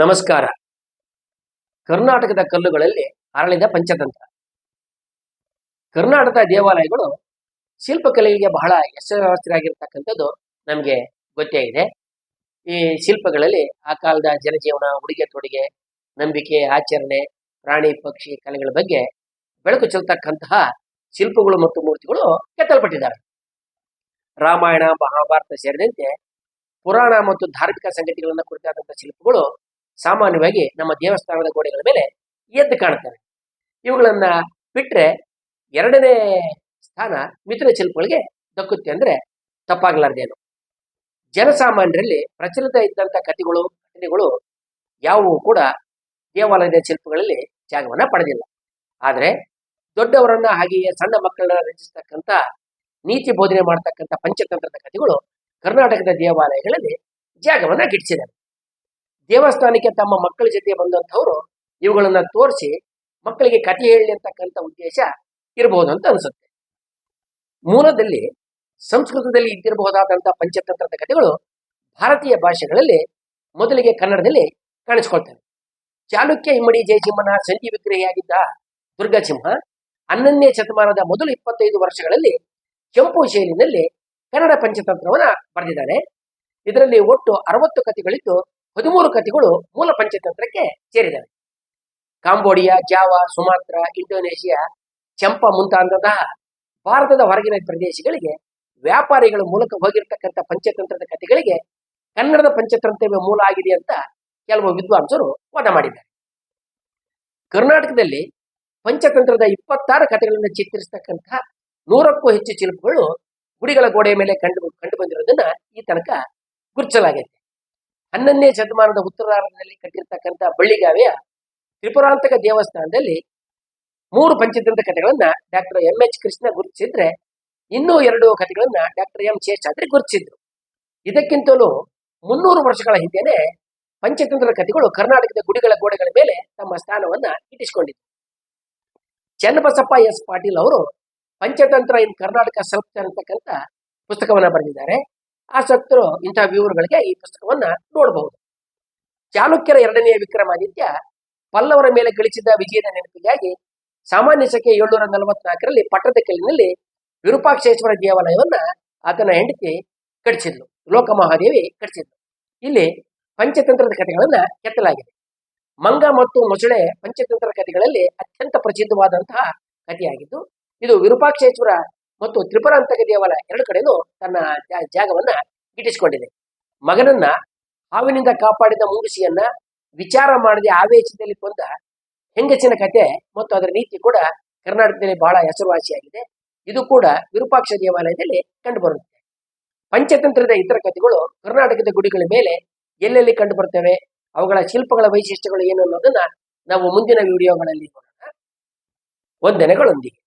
ನಮಸ್ಕಾರ. ಕರ್ನಾಟಕದ ಕಲ್ಲುಗಳಲ್ಲಿ ಅರಳಿದ ಪಂಚತಂತ್ರ. ಕರ್ನಾಟಕದ ದೇವಾಲಯಗಳು ಶಿಲ್ಪಕಲೆಗೆ ಬಹಳ ಹೆಸರಾಗಿರ್ತಕ್ಕಂಥದ್ದು ನಮಗೆ ಗೊತ್ತೇ ಇದೆ. ಈ ಶಿಲ್ಪಗಳಲ್ಲಿ ಆ ಕಾಲದ ಜನಜೀವನ, ಉಡುಗೆ ತೊಡುಗೆ, ನಂಬಿಕೆ, ಆಚರಣೆ, ಪ್ರಾಣಿ, ಪಕ್ಷಿ, ಕಲೆಗಳ ಬಗ್ಗೆ ಬೆಳಕು ಚೆಲ್ತಕ್ಕಂತಹ ಶಿಲ್ಪಗಳು ಮತ್ತು ಮೂರ್ತಿಗಳು ಕೆತ್ತಲ್ಪಟ್ಟಿದ್ದಾರೆ. ರಾಮಾಯಣ, ಮಹಾಭಾರತ ಸೇರಿದಂತೆ ಪುರಾಣ ಮತ್ತು ಧಾರ್ಮಿಕ ಸಂಗತಿಗಳನ್ನು ಕುರಿತಾದಂತಹ ಶಿಲ್ಪಗಳು ಸಾಮಾನ್ಯವಾಗಿ ನಮ್ಮ ದೇವಸ್ಥಾನದ ಗೋಡೆಗಳ ಮೇಲೆ ಎದ್ದು ಕಾಣುತ್ತವೆ. ಇವುಗಳನ್ನ ಬಿಟ್ರೆ ಎರಡನೇ ಸ್ಥಾನ ಮಿಥುನ ಶಿಲ್ಪಗಳಿಗೆ ದಕ್ಕುತ್ತೆ ಅಂದ್ರೆ ತಪ್ಪಾಗಲಾರ್ದೇನು ಜನಸಾಮಾನ್ಯರಲ್ಲಿ ಪ್ರಚಲಿತ ಇದ್ದಂತ ಕಥೆಗಳು, ಘಟನೆಗಳು ಯಾವುವು ಕೂಡ ದೇವಾಲಯದ ಶಿಲ್ಪಗಳಲ್ಲಿ ಜಾಗವನ್ನ ಪಡೆದಿಲ್ಲ. ಆದರೆ ದೊಡ್ಡವರನ್ನ ಹಾಗೆಯೇ ಸಣ್ಣ ಮಕ್ಕಳನ್ನ ರಚಿಸ್ತಕ್ಕಂಥ ನೀತಿ ಬೋಧನೆ ಮಾಡತಕ್ಕಂಥ ಪಂಚತಂತ್ರದ ಕಥೆಗಳು ಕರ್ನಾಟಕದ ದೇವಾಲಯಗಳಲ್ಲಿ ಜಾಗವನ್ನ ಗಿಟ್ಟಿಸಿದ್ದಾರೆ ದೇವಸ್ಥಾನಕ್ಕೆ ತಮ್ಮ ಮಕ್ಕಳ ಜೊತೆ ಬಂದಂಥವ್ರು ಇವುಗಳನ್ನ ತೋರಿಸಿ ಮಕ್ಕಳಿಗೆ ಕಥೆ ಹೇಳಿ ಅಂತಕ್ಕಂಥ ಉದ್ದೇಶ ಇರಬಹುದು ಅಂತ ಅನಿಸುತ್ತೆ. ಮೂಲದಲ್ಲಿ ಸಂಸ್ಕೃತದಲ್ಲಿ ಇದ್ದಿರಬಹುದಾದಂಥ ಪಂಚತಂತ್ರದ ಕಥೆಗಳು ಭಾರತೀಯ ಭಾಷೆಗಳಲ್ಲಿ ಮೊದಲಿಗೆ ಕನ್ನಡದಲ್ಲಿ ಕಾಣಿಸ್ಕೊಳ್ತವೆ. ಚಾಲುಕ್ಯ ಇಮ್ಮಡಿ ಜಯಸಿಂಹನ ಸಂಧಿ ವಿಗ್ರಹಿಯಾಗಿದ್ದ ದುರ್ಗಸಿಂಹ ಹನ್ನೊಂದನೇ ಶತಮಾನದ ಮೊದಲು ಇಪ್ಪತ್ತೈದು ವರ್ಷಗಳಲ್ಲಿ ಕೆಂಪು ಶೈಲಿನಲ್ಲಿ ಕನ್ನಡ ಪಂಚತಂತ್ರವನ್ನ ಬರೆದಿದ್ದಾನೆ ಇದರಲ್ಲಿ ಒಟ್ಟು ಅರವತ್ತು ಕಥೆಗಳಿದ್ದು ಹದಿಮೂರು ಕಥೆಗಳು ಮೂಲ ಪಂಚತಂತ್ರಕ್ಕೆ ಸೇರಿದವೆ. Cambodia, Java, Sumatra, Indonesia, Champa ಮುಂತಾದ ಭಾರತದ ಹೊರಗಿನ ಪ್ರದೇಶಗಳಿಗೆ ವ್ಯಾಪಾರಿಗಳ ಮೂಲಕ ಹೋಗಿರ್ತಕ್ಕಂಥ ಪಂಚತಂತ್ರದ ಕಥೆಗಳಿಗೆ ಕನ್ನಡದ ಪಂಚತಂತ್ರವೇ ಮೂಲ ಆಗಿದೆ ಅಂತ ಕೆಲವು ವಿದ್ವಾಂಸರು ವಾದ ಮಾಡಿದ್ದಾರೆ. ಕರ್ನಾಟಕದಲ್ಲಿ ಪಂಚತಂತ್ರದ ಇಪ್ಪತ್ತಾರು ಕಥೆಗಳನ್ನು ಚಿತ್ರಿಸತಕ್ಕಂತಹ ನೂರಕ್ಕೂ ಹೆಚ್ಚು ಶಿಲ್ಪಗಳು ಗುಡಿಗಳ ಗೋಡೆಯ ಮೇಲೆ ಕಂಡು ಕಂಡು ಬಂದಿರೋದನ್ನ ಈ ತನಕ ಗುರುತಿಸಲಾಗಿದೆ ಹನ್ನೊಂದನೇ ಶತಮಾನದ ಉತ್ತರಾರ್ಧದಲ್ಲಿ ಕಟ್ಟಿರ್ತಕ್ಕಂಥ ಬಳ್ಳಿಗಾವೆಯ ತ್ರಿಪುರಾಂತಕ ದೇವಸ್ಥಾನದಲ್ಲಿ ಮೂರು ಪಂಚತಂತ್ರ ಕಥೆಗಳನ್ನ ಡಾಕ್ಟರ್ ಎಂ ಎಚ್ ಕೃಷ್ಣ ಗುರುತಿಸಿದ್ರೆ ಇನ್ನೂ ಎರಡು ಕಥೆಗಳನ್ನ ಡಾಕ್ಟರ್ ಎಂ ಶೇಷಾದ್ರಿ ಗುರುತಿಸಿದ್ರು. ಇದಕ್ಕಿಂತಲೂ ಮುನ್ನೂರು ವರ್ಷಗಳ ಹಿಂದೆನೆ ಪಂಚತಂತ್ರ ಕಥೆಗಳು ಕರ್ನಾಟಕದ ಗುಡಿಗಳ ಗೋಡೆಗಳ ಮೇಲೆ ತಮ್ಮ ಸ್ಥಾನವನ್ನ ಇಟ್ಟಿಸಿಕೊಂಡಿದ್ರು ಚನ್ನಬಸಪ್ಪ ಎಸ್ ಪಾಟೀಲ್ ಅವರು ಪಂಚತಂತ್ರ ಇನ್ ಕರ್ನಾಟಕ ಸೆಲ್ಫ್ ಅಂತಕ್ಕಂಥ ಪುಸ್ತಕವನ್ನ ಬರೆದಿದ್ದಾರೆ. ಆಸಕ್ತರು ಇಂತಹ ವಿವರಗಳಿಗೆ ಈ ಪುಸ್ತಕವನ್ನ ನೋಡಬಹುದು ಚಾಲುಕ್ಯರ ಎರಡನೆಯ ವಿಕ್ರಮಾದಿತ್ಯ ಪಲ್ಲವರ ಮೇಲೆ ಗಳಿಸಿದ ವಿಜಯದ ನೆನಪಿಗಾಗಿ ಸಾಮಾನ್ಯ ಸಂಖ್ಯೆ ಏಳ್ನೂರ ನಲವತ್ನಾಲ್ಕರಲ್ಲಿ ಪಟ್ಟದಕಲ್ಲಿನಲ್ಲಿ ವಿರೂಪಾಕ್ಷೇಶ್ವರ ದೇವಾಲಯವನ್ನ ಆತನ ಹೆಂಡತಿ ಕಟ್ಟಿಸಿದ್ಲು. ಲೋಕಮಹಾದೇವಿ ಕಟ್ಟಿಸಿದ್ಲು. ಇಲ್ಲಿ ಪಂಚತಂತ್ರದ ಕಥೆಗಳನ್ನ ಕೆತ್ತಲಾಗಿದೆ. ಮಂಗ ಮತ್ತು ಮೊಸಳೆ ಪಂಚತಂತ್ರ ಕಥೆಗಳಲ್ಲಿ ಅತ್ಯಂತ ಪ್ರಸಿದ್ಧವಾದಂತಹ ಕಥೆಯಾಗಿದ್ದು, ಇದು ವಿರೂಪಾಕ್ಷೇಶ್ವರ ಮತ್ತು ತ್ರಿಪುರಾಂತಕ ದೇವಾಲಯ ಎರಡು ಕಡೆನೂ ತನ್ನ ಜಾಗವನ್ನ ಗಿಟ್ಟಿಸಿಕೊಂಡಿದೆ ಮಗನನ್ನ ಹಾವಿನಿಂದ ಕಾಪಾಡಿದ ಮುಂಗುಸಿಯನ್ನ ವಿಚಾರ ಮಾಡದೆ ಆವೇಶದಲ್ಲಿ ಕೊಂದ ಹೆಂಗಸಿನ ಕತೆ ಮತ್ತು ಅದರ ನೀತಿ ಕೂಡ ಕರ್ನಾಟಕದಲ್ಲಿ ಬಹಳ ಹೆಸರುವಾಸಿಯಾಗಿದೆ. ಇದು ಕೂಡ ವಿರೂಪಾಕ್ಷ ದೇವಾಲಯದಲ್ಲಿ ಕಂಡುಬರುತ್ತೆ ಪಂಚತಂತ್ರದ ಇತರ ಕಥೆಗಳು ಕರ್ನಾಟಕದ ಗುಡಿಗಳ ಮೇಲೆ ಎಲ್ಲೆಲ್ಲಿ ಕಂಡು ಬರ್ತವೆ ಅವುಗಳ ಶಿಲ್ಪಗಳ ವೈಶಿಷ್ಟ್ಯಗಳು ಏನು ಅನ್ನೋದನ್ನ ನಾವು ಮುಂದಿನ ವಿಡಿಯೋಗಳಲ್ಲಿ ನೋಡೋಣ. ವಂದನೆಗಳೊಂದಿಗೆ.